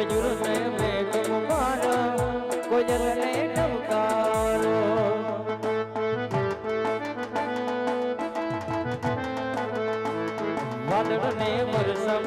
મજૂરને મેઘ મારો કોજરને ઠમકારો વાદળને વરસમ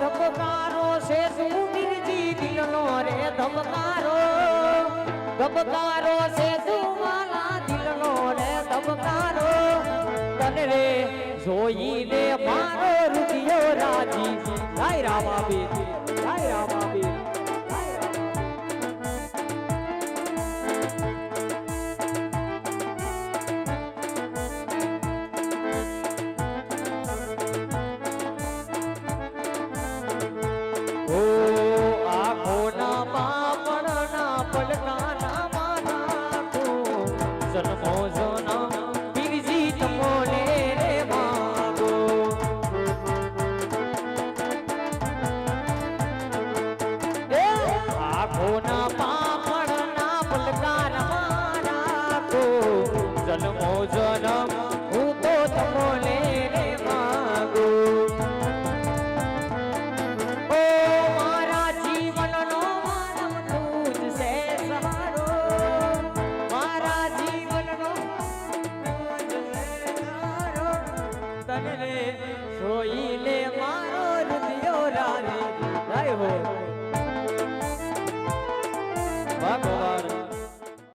ધબકારો છે તું બિરજી દિલનો રે ધબકારો ધબકારો છે તું માલા દિલનો રે ધબકારો તને રે જોઈને મારો રૂપિયો રાજી. લાય રામા બે લાય રામા બે ઓ આંખોના પાપણના પલકાના માનાકો જન્મો જન્મ, હું તો તમોને રે માગો. ઓ મારા જીવનનો માનવ તું જ છે સહારો. મારા જીવનનો તને રે જોઈને મારો હૃદયો રાની ગાય હો